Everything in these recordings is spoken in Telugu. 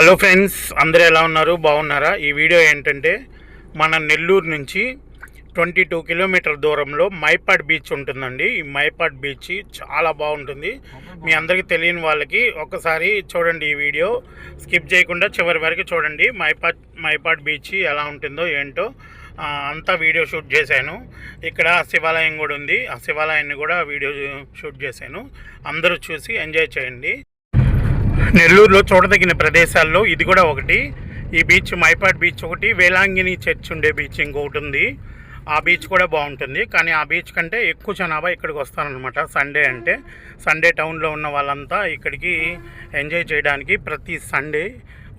హలో ఫ్రెండ్స్ అందరూ ఎలా ఉన్నారు? బాగున్నారా? ఈ వీడియో ఏంటంటే మన నెల్లూరు నుంచి ట్వంటీ టూ కిలోమీటర్ దూరంలో మైపాడ్ బీచ్ ఉంటుందండి. ఈ మైపాడ్ బీచ్ చాలా బాగుంటుంది. మీ అందరికీ తెలియని వాళ్ళకి ఒకసారి చూడండి ఈ వీడియో. స్కిప్ చేయకుండా చివరి వరకు చూడండి. మైపాడ్ మైపాడ్ బీచ్ ఎలా ఉంటుందో ఏంటో అంతా వీడియో షూట్ చేశాను. ఇక్కడ శివాలయం కూడా ఉంది. ఆ శివాలయాన్ని కూడా వీడియో షూట్ చేశాను. అందరూ చూసి ఎంజాయ్ చేయండి. నెల్లూరులో చూడదగిన ప్రదేశాల్లో ఇది కూడా ఒకటి. ఈ బీచ్ మైపాడ్ బీచ్ ఒకటి వేలాంగిని చర్చ్ ఉండే బీచ్ ఇంకొకటి ఉంది. ఆ బీచ్ కూడా బాగుంటుంది. కానీ ఆ బీచ్ కంటే ఎక్కువ జనాభా ఇక్కడికి వస్తారనమాట సండే అంటే సండే టౌన్లో ఉన్న వాళ్ళంతా ఇక్కడికి ఎంజాయ్ చేయడానికి ప్రతి సండే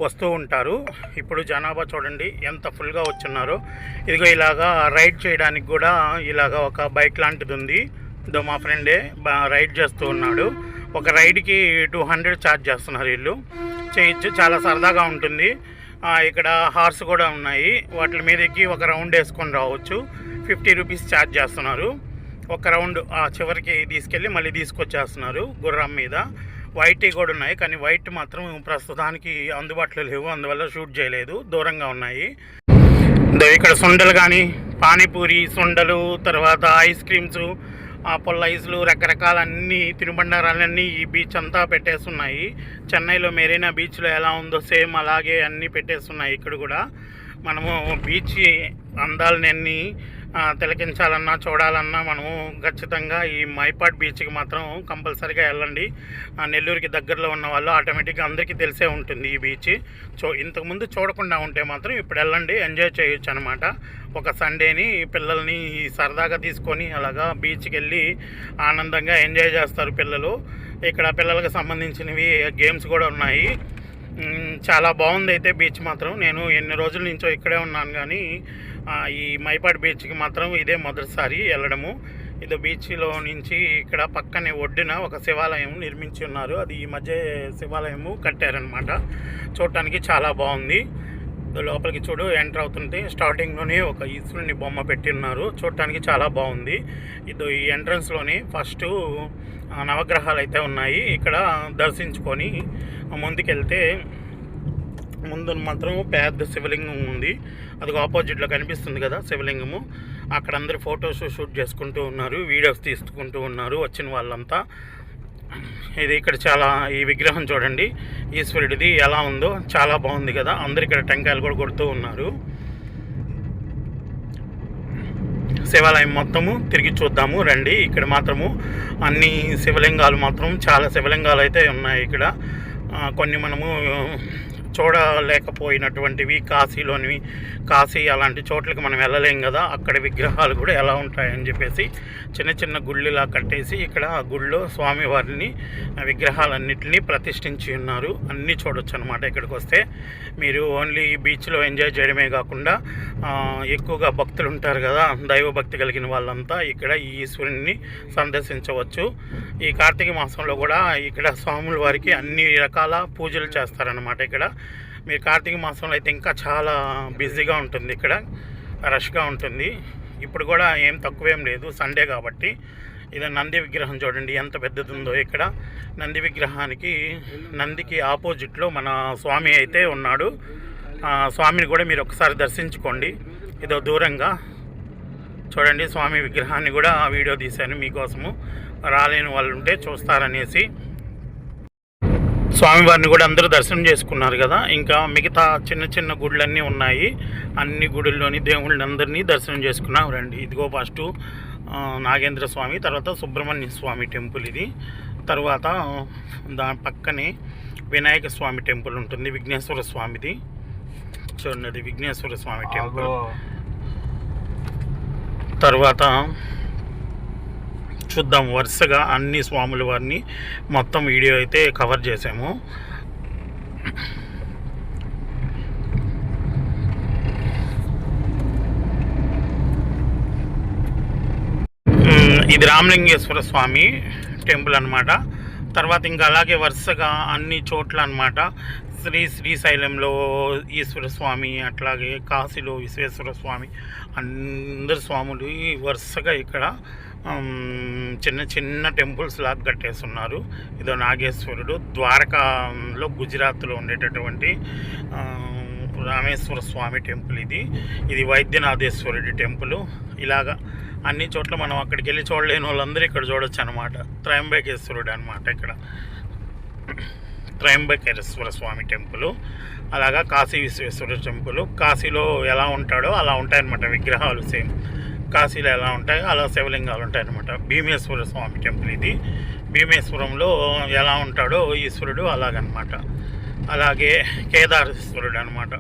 వస్తూ ఉంటారు. ఇప్పుడు జనాభా చూడండి ఎంత ఫుల్గా వచ్చున్నారో. ఇదిగో ఇలాగా రైడ్ చేయడానికి కూడా ఇలాగా ఒక బైక్ లాంటిది ఉంది. ఇదో మా ఫ్రెండే రైడ్ చేస్తూ ఉన్నాడు. ఒక రైడ్కి టూ హండ్రెడ్ ఛార్జ్ చేస్తున్నారు వీళ్ళు. చేయొచ్చు చాలా సరదాగా ఉంటుంది. ఇక్కడ హార్స్ కూడా ఉన్నాయి. వాటి మీదకి ఒక రౌండ్ వేసుకొని రావచ్చు. ఫిఫ్టీ రూపీస్ ఛార్జ్ చేస్తున్నారు. ఒక రౌండ్ ఆ చివరికి తీసుకెళ్ళి మళ్ళీ తీసుకొచ్చేస్తున్నారు గుర్రం మీద. వైట్ కూడా ఉన్నాయి కానీ వైట్ మాత్రం ప్రస్తుతానికి అందుబాటులో లేవు. అందువల్ల షూట్ చేయలేదు. దూరంగా ఉన్నాయి. ఇక్కడ సుండలు కానీ పానీపూరి సుండలు తర్వాత ఐస్ క్రీమ్స్ ఆ పొల్ల ఐస్లు రకరకాల అన్ని తినుబండారాలన్నీ ఈ బీచ్ అంతా పెట్టేస్తున్నాయి. చెన్నైలో మెరీనా బీచ్లో ఎలా ఉందో సేమ్ అలాగే అన్నీ పెట్టేస్తున్నాయి ఇక్కడ కూడా. మనము బీచ్ అందాలని అన్ని తిలకించాలన్నా చూడాలన్నా మనము ఖచ్చితంగా ఈ మైపాడ్ బీచ్కి మాత్రం కంపల్సరీగా వెళ్ళండి. ఆ, నెల్లూరుకి దగ్గరలో ఉన్న వాళ్ళు ఆటోమేటిక్గా అందరికీ తెలిసే ఉంటుంది ఈ బీచ్. చూ ఇంతకుముందు చూడకుండా ఉంటే మాత్రం ఇప్పుడు వెళ్ళండి ఎంజాయ్ చేయొచ్చు అనమాట ఒక సండేని పిల్లల్ని సరదాగా తీసుకొని అలాగా బీచ్కి వెళ్ళి ఆనందంగా ఎంజాయ్ చేస్తారు పిల్లలు. ఇక్కడ పిల్లలకు సంబంధించినవి గేమ్స్ కూడా ఉన్నాయి. చాలా బాగుంది అయితే బీచ్ మాత్రం. నేను ఎన్ని రోజుల నుంచో ఇక్కడే ఉన్నాను కానీ ఈ మైపాడు బీచ్కి మాత్రం ఇదే మొదటిసారి వెళ్ళడము. ఇది బీచ్లో నుంచి ఇక్కడ పక్కనే ఒడ్డున ఒక శివాలయం నిర్మించి ఉన్నారు. అది ఈ మధ్య శివాలయము కట్టారనమాట చూడటానికి చాలా బాగుంది. లోపలికి చూడు ఎంటర్ అవుతుంటే స్టార్టింగ్లోనే ఒక ఈశ్వరుని బొమ్మ పెట్టి ఉన్నారు. చూడటానికి చాలా బాగుంది. ఇది ఈ ఎంట్రన్స్లోనే ఫస్ట్ నవగ్రహాలు అయితే ఉన్నాయి. ఇక్కడ దర్శించుకొని ముందుకెళ్తే ముందు మాత్రం పెద్ద శివలింగం ఉంది. అది ఆపోజిట్లో కనిపిస్తుంది కదా శివలింగము. అక్కడ అందరు ఫొటోస్ షూట్ చేసుకుంటూ ఉన్నారు వీడియోస్ తీసుకుంటూ ఉన్నారు వచ్చిన వాళ్ళంతా. ఇది ఇక్కడ చాలా ఈ విగ్రహం చూడండి ఈశ్వరుడిది ఎలా ఉందో చాలా బాగుంది కదా. అందరు ఇక్కడ టెంకాయలు కూడా కొడుతూ ఉన్నారు. శివాలయం మొత్తము తిరిగి చూద్దాము రండి. ఇక్కడ మాత్రము అన్ని శివలింగాలు మాత్రం చాలా శివలింగాలు అయితే ఉన్నాయి ఇక్కడ. కొన్ని మనము చూడలేకపోయినటువంటివి కాశీలోనివి కాశీ అలాంటి చోట్లకి మనం వెళ్ళలేం కదా అక్కడ విగ్రహాలు కూడా ఎలా ఉంటాయని చెప్పేసి చిన్న చిన్న గుళ్ళులా కట్టేసి ఇక్కడ ఆ గుళ్ళో స్వామివారిని విగ్రహాలన్నింటినీ ప్రతిష్ఠించి ఉన్నారు. అన్నీ చూడొచ్చు అనమాట ఇక్కడికి వస్తే. మీరు ఓన్లీ బీచ్లో ఎంజాయ్ చేయడమే కాకుండా ఎక్కువగా భక్తులు ఉంటారు కదా దైవభక్తి కలిగిన వాళ్ళంతా ఇక్కడ ఈ ఈశ్వరుని సందర్శించవచ్చు. ఈ కార్తీక మాసంలో కూడా ఇక్కడ స్వాముల వారికి అన్ని రకాల పూజలు చేస్తారనమాట ఇక్కడ. మీరు కార్తీక మాసంలో అయితే ఇంకా చాలా బిజీగా ఉంటుంది ఇక్కడ రష్గా ఉంటుంది. ఇప్పుడు కూడా ఏం తక్కువేం లేదు సండే కాబట్టి. ఇది నంది విగ్రహం చూడండి ఎంత పెద్దది ఉందో ఇక్కడ. నంది విగ్రహానికి నందికి ఆపోజిట్లో మన స్వామి అయితే ఉన్నాడు. స్వామిని కూడా మీరు ఒకసారి దర్శించుకోండి. ఇదో దూరంగా. చూడండి స్వామి విగ్రహాన్ని కూడా వీడియో తీశాను మీకోసము. రాలేని వాళ్ళు ఉంటే చూస్తారనేసి. స్వామివారిని కూడా అందరూ దర్శనం చేసుకున్నారు కదా. ఇంకా మిగతా చిన్న చిన్న గుళ్ళన్నీ ఉన్నాయి. అన్ని గుడుల్లోని దేవుళ్ళని అందరినీ దర్శనం చేసుకున్నాం రండి. ఇదిగో ఫస్ట్ నాగేంద్ర స్వామి తర్వాత సుబ్రహ్మణ్య స్వామి టెంపుల్ ఇది. తర్వాత దాని పక్కనే వినాయక స్వామి టెంపుల్ ఉంటుంది. విఘ్నేశ్వర స్వామిది. చూడండి విఘ్నేశ్వర స్వామి టెంపుల్. తర్వాత చూద్దాం. వరుసగా అన్ని స్వాముల వారిని మొత్తం వీడియో అయితే కవర్ చేసాము. ఇది రామలింగేశ్వర స్వామి టెంపుల్ అన్నమాట. తర్వాత ఇంకా అలాగే వరుసగా అన్ని చోట్ల అనమాట శ్రీ శ్రీశైలంలో ఈశ్వర స్వామి అట్లాగే కాశీలో విశ్వేశ్వర స్వామి అందరు స్వాములు ఈ వరుసగా ఇక్కడ చిన్న చిన్న టెంపుల్స్ లాగా కట్టేస్తున్నారు. ఇదో నాగేశ్వరుడు ద్వారకాలో గుజరాత్లో ఉండేటటువంటి రామేశ్వర స్వామి టెంపుల్ ఇది. ఇది వైద్యనాథేశ్వరుడి టెంపుల్. ఇలాగా అన్ని చోట్ల మనం అక్కడికి వెళ్ళి చూడలేని వాళ్ళందరూ ఇక్కడ చూడొచ్చు అనమాట త్రయంబకేశ్వరుడు అనమాట ఇక్కడ. త్రయంబకేశ్వర స్వామి టెంపుల్. అలాగా కాశీ విశ్వేశ్వర టెంపుల్. కాశీలో ఎలా ఉంటాడో అలా ఉంటాయన్నమాట విగ్రహాలు సేమ్. కాశీలో ఎలా ఉంటాయో అలా శివలింగాలు ఉంటాయన్నమాట. భీమేశ్వర స్వామి టెంపుల్ ఇది. భీమేశ్వరంలో ఎలా ఉంటాడో ఈశ్వరుడు అలాగనమాట. అలాగే కేదారేశ్వరుడు అనమాట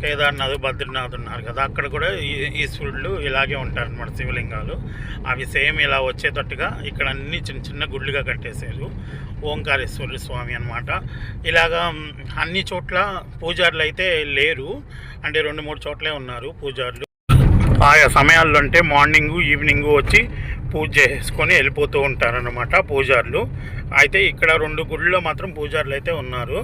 కేదార్నాథ్ బద్రీనాథ్ ఉన్నారు కదా అక్కడ కూడా ఈ- ఈశ్వరుడు ఇలాగే ఉంటారనమాట శివలింగాలు. అవి సేమ్ ఇలా వచ్చేటట్టుగా ఇక్కడ అన్ని చిన్న చిన్న గుళ్ళుగా కట్టేశారు. ఓంకారేశ్వరుడు స్వామి అనమాట ఇలాగా అన్ని చోట్ల పూజారులు అయితే లేరు. అంటే రెండు మూడు చోట్లే ఉన్నారు పూజారులు. ఆయా సమయాల్లో అంటే మార్నింగు ఈవినింగ్ వచ్చి పూజ చేసుకొని వెళ్ళిపోతూ ఉంటారనమాట పూజారులు. అయితే ఇక్కడ రెండు గుళ్ళలో మాత్రం పూజారులు అయితే ఉన్నారు.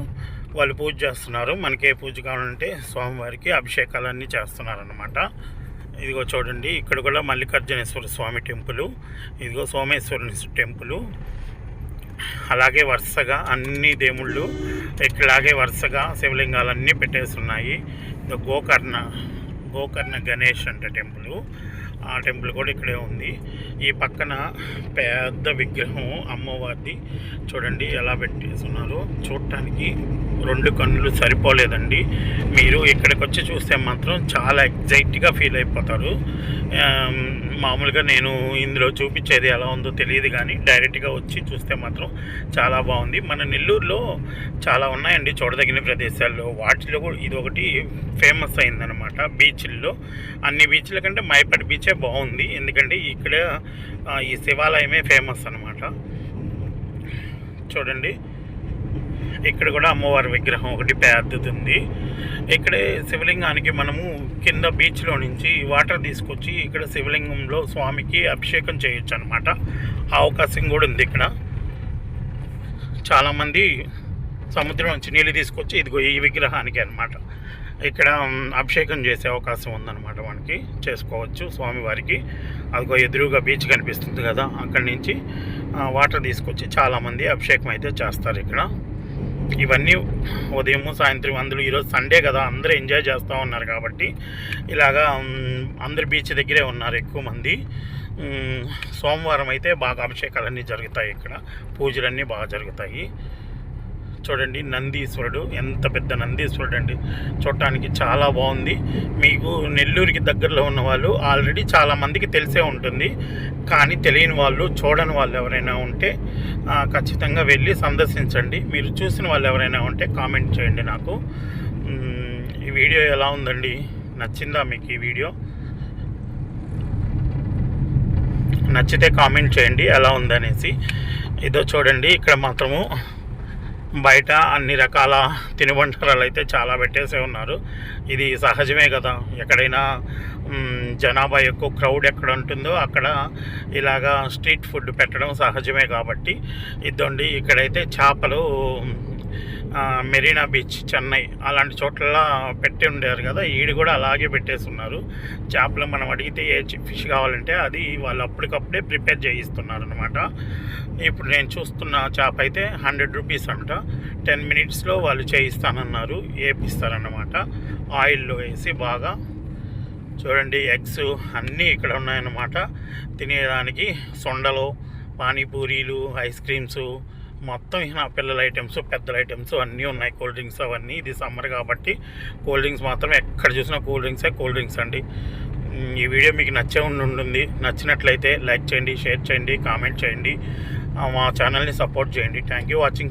వాళ్ళు పూజ చేస్తున్నారు. మనకే పూజ కావాలంటే స్వామివారికి అభిషేకాలన్నీ చేస్తున్నారనమాట ఇదిగో చూడండి ఇక్కడ కూడా మల్లికార్జునేశ్వర స్వామి టెంపుల్ ఇదిగో సోమేశ్వరుని టెంపుల్. అలాగే వరుసగా అన్ని దేవుళ్ళు ఇట్లాగే వరుసగా శివలింగాలన్నీ పెట్టేస్తున్నాయి ఇదో గోకర్ణ గోకర్ణ గణేష్ అంటే టెంపుల్. ఆ టెంపుల్ కూడా ఇక్కడే ఉంది. ఈ పక్కన పెద్ద విగ్రహం అమ్మవారిది. చూడండి ఎలా పెట్టేస్తున్నారు చూడటానికి రెండు కన్నులు సరిపోలేదండి. మీరు ఇక్కడికి వచ్చి చూస్తే మాత్రం చాలా ఎగ్జైట్గా ఫీల్ అయిపోతారు. మామూలుగా నేను ఇందులో చూపించేది ఎలా ఉందో తెలియదు కానీ డైరెక్ట్గా వచ్చి చూస్తే మాత్రం చాలా బాగుంది. మన నెల్లూరులో చాలా ఉన్నాయండి చూడదగిన ప్రదేశాల్లో. వాటిలో కూడా ఇది ఒకటి ఫేమస్ అయిందనమాట బీచ్ల్లో. అన్ని బీచ్ల కంటే మైపట్ బీచే బాగుంది. ఎందుకంటే ఇక్కడ ఈ శివాలయమే ఫేమస్ అనమాట చూడండి. ఇక్కడ కూడా అమ్మవారి విగ్రహం ఒకటి పెద్దది ఉంది ఇక్కడే శివలింగానికి మనము కింద బీచ్లో నుంచి వాటర్ తీసుకొచ్చి ఇక్కడ శివలింగంలో స్వామికి అభిషేకం చేయొచ్చు అనమాట ఆ అవకాశం కూడా ఉంది ఇక్కడ. చాలామంది సముద్రం నుంచి నీళ్ళు తీసుకొచ్చి ఇదిగో ఈ విగ్రహానికి అనమాట ఇక్కడ అభిషేకం చేసే అవకాశం ఉందన్నమాట మనకి చేసుకోవచ్చు స్వామివారికి. అదిగో ఎదురుగా బీచ్ కనిపిస్తుంది కదా అక్కడి నుంచి వాటర్ తీసుకొచ్చి చాలామంది అభిషేకం అయితే చేస్తారు ఇక్కడ. ఇవన్నీ ఉదయం సాయంత్రం అందరూ ఈరోజు సండే కదా అందరూ ఎంజాయ్ చేస్తూ ఉన్నారు కాబట్టి ఇలాగా అందరు బీచ్ దగ్గరే ఉన్నారు ఎక్కువ మంది. సోమవారం అయితే బాగా అభిషేకాలన్నీ జరుగుతాయి ఇక్కడ పూజలన్నీ బాగా జరుగుతాయి. చూడండి నందీశ్వరుడు. ఎంత పెద్ద నందీశ్వరుడు అండి చూడటానికి చాలా బాగుంది. మీకు నెల్లూరుకి దగ్గరలో ఉన్న వాళ్ళు ఆల్రెడీ చాలామందికి తెలిసే ఉంటుంది. కానీ తెలియని వాళ్ళు చూడని వాళ్ళు ఎవరైనా ఉంటే ఖచ్చితంగా వెళ్ళి సందర్శించండి. మీరు చూసిన వాళ్ళు ఎవరైనా ఉంటే కామెంట్ చేయండి నాకు. ఈ వీడియో ఎలా ఉందండి? నచ్చిందా మీకు ఈ వీడియో? నచ్చితే కామెంట్ చేయండి ఎలా ఉందనేసి. ఇదో చూడండి ఇక్కడ మాత్రము బయట అన్ని రకాల తినుబండారాలు అయితే చాలా పెట్టేసే ఉన్నారు. ఇది సహజమే కదా. ఎక్కడైనా జనాభా ఎక్కువ క్రౌడ్ ఎక్కడ ఉంటుందో అక్కడ ఇలాగా స్ట్రీట్ ఫుడ్ పెట్టడం సహజమే కాబట్టి. ఇదండి ఇక్కడైతే చేపలు మెరీనా బీచ్ చెన్నై అలాంటి చోట్ల పెట్టి ఉండారు కదా. ఈడు కూడా అలాగే పెట్టేస్తున్నారు చేపలు మనం అడిగితే ఏ ఫిష్ కావాలంటే అది వాళ్ళు అప్పటికప్పుడే ప్రిపేర్ చేయిస్తున్నారు అనమాట ఇప్పుడు నేను చూస్తున్న చేప అయితే హండ్రెడ్ రూపీస్ అంట. టెన్ మినిట్స్లో వాళ్ళు చేయిస్తానన్నారు. వేపిస్తారన్నమాట ఆయిల్లో వేసి బాగా చూడండి ఎగ్స్ అన్నీ ఇక్కడ ఉన్నాయన్నమాట. తినేదానికి సొండలు పానీపూరీలు ఐస్ క్రీమ్స్ మొత్తం నా పిల్లల ఐటమ్స్ పెద్దల ఐటమ్స్ అన్నీ ఉన్నాయి. కూల్ డ్రింక్స్ అవన్నీ. ఇది సమ్మర్ కాబట్టి కూల్ డ్రింక్స్ మాత్రం ఎక్కడ చూసినా కూల్ డ్రింక్సే కూల్ డ్రింక్స్ అండి. ఈ వీడియో మీకు నచ్చే ఉండి ఉంటుంది. నచ్చినట్లయితే లైక్ చేయండి షేర్ చేయండి కామెంట్ చేయండి. మా ఛానల్ని సపోర్ట్ చేయండి. Thank you watching